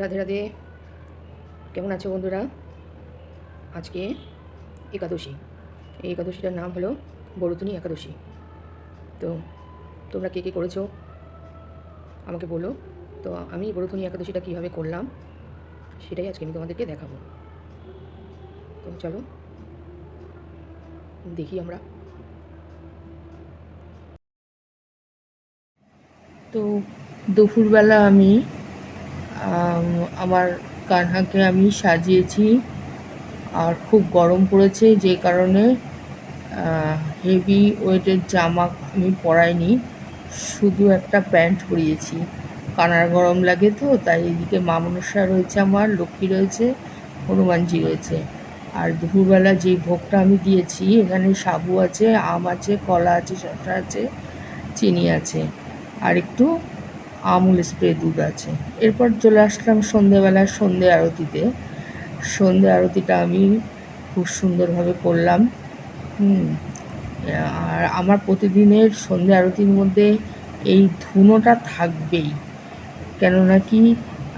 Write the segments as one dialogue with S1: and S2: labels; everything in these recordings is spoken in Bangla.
S1: রাধে রাধে। কেমন আছো বন্ধুরা? আজকে একাদশী। এই একাদশীটার নাম হলো বরুতুনি একাদশী। তো তোমরা কে কে করেছ? আমাকে বলো। তো আমি বরুতুনি একাদশীটা কীভাবে করলাম সেটাই আজকে আমি তোমাদেরকে দেখাবো। তো চলো দেখি আমরা।
S2: তো দুপুরবেলা আমি আম, আমার কানহাকে আমি সাজিয়েছি আর খুব গরম পড়েছে যে কারণে হেভি ওয়েটের জামা আমি পরাইনি, শুধু একটা প্যান্ট পরিয়েছি। কানার গরম লাগে তো, তাই এদিকে মা মনসা রয়েছে আমার, লক্ষ্মী রয়েছে, হনুমানজি রয়েছে। আর দুপুরবেলা যে ভোগটা আমি দিয়েছি, এখানে সাবু আছে, আম আছে, কলা আছে, শসা আছে, চিনি আছে। আর একটু আমুল স্প্রে দুধ আছে। এরপর চলে আসলাম সন্ধেবেলা সন্ধে আরতিতে। সন্ধে আরতিটা আমি খুব সুন্দরভাবে করলাম। আর আমার প্রতিদিনের সন্ধে আরতির মধ্যে এই ধুনোটা থাকবেই। কেননা কি,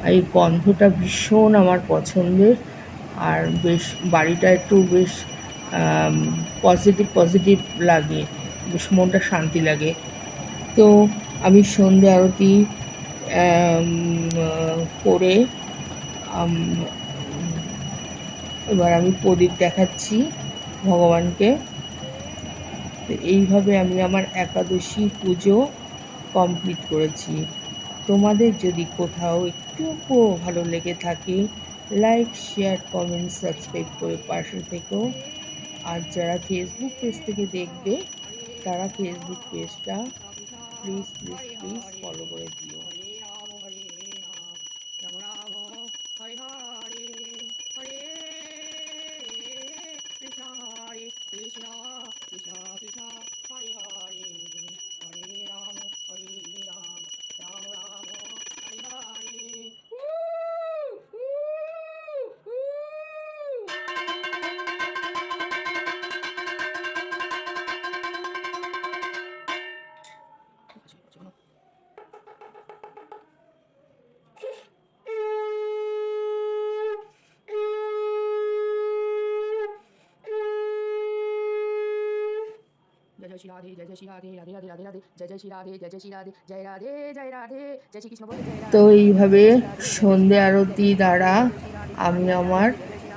S2: এই গন্ধটা ভীষণ আমার পছন্দের। আর বেশ, বাড়িটা একটু বেশ পজিটিভ পজিটিভ লাগে। বেশ মনটা শান্তি লাগে। তো আমি সন্ধে আরতি করে এবার আমি প্রদীপ দেখাচ্ছি ভগবানকে। তো এইভাবে আমি আমার একাদশী পুজো কমপ্লিট করেছি। তোমাদের যদি কোথাও একটু ভালো লেগে থাকে লাইক শেয়ার কমেন্ট সাবস্ক্রাইব করে পাশে থেকেও আর যারা ফেসবুক পেজ থেকে দেখবে, তারা ফেসবুক পেজটা প্লিজ প্লিজ প্লিজ ফলো করে দিও
S1: জয় শ্রী রাধে, জয় জয় শ্রী রাধে রাধে রাধে রাধে রাধে, জয় জয় শ্রী রাধে, জয় জয় শ্রী রাধে, জয় রাধে জয় রাধে, জয় শ্রী কৃষ্ণ
S2: তো এইভাবে সন্ধে আরতি দ্বারা আমি আমার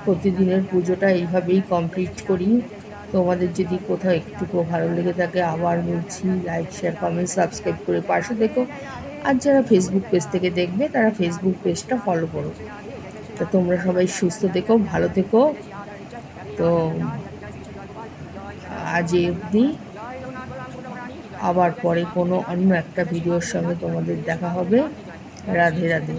S2: প্রতিদিনের পুজোটা এইভাবেই কমপ্লিট করি। তোমাদের যদি কোথাও একটুকু ভালো লেগে থাকে, আবার বলছি লাইক শেয়ার কমেন্ট সাবস্ক্রাইব করে পাশে দেখো আর যারা ফেসবুক পেজ থেকে দেখবে, তারা ফেসবুক পেজটা ফলো করো। তো তোমরা সবাই সুস্থ থেকো, ভালো থেকো। তো আজ এই অবধি। আবার পরে কোনো অন্য একটা ভিডিওর সঙ্গে তোমাদের দেখা হবে। রাধে রাধে।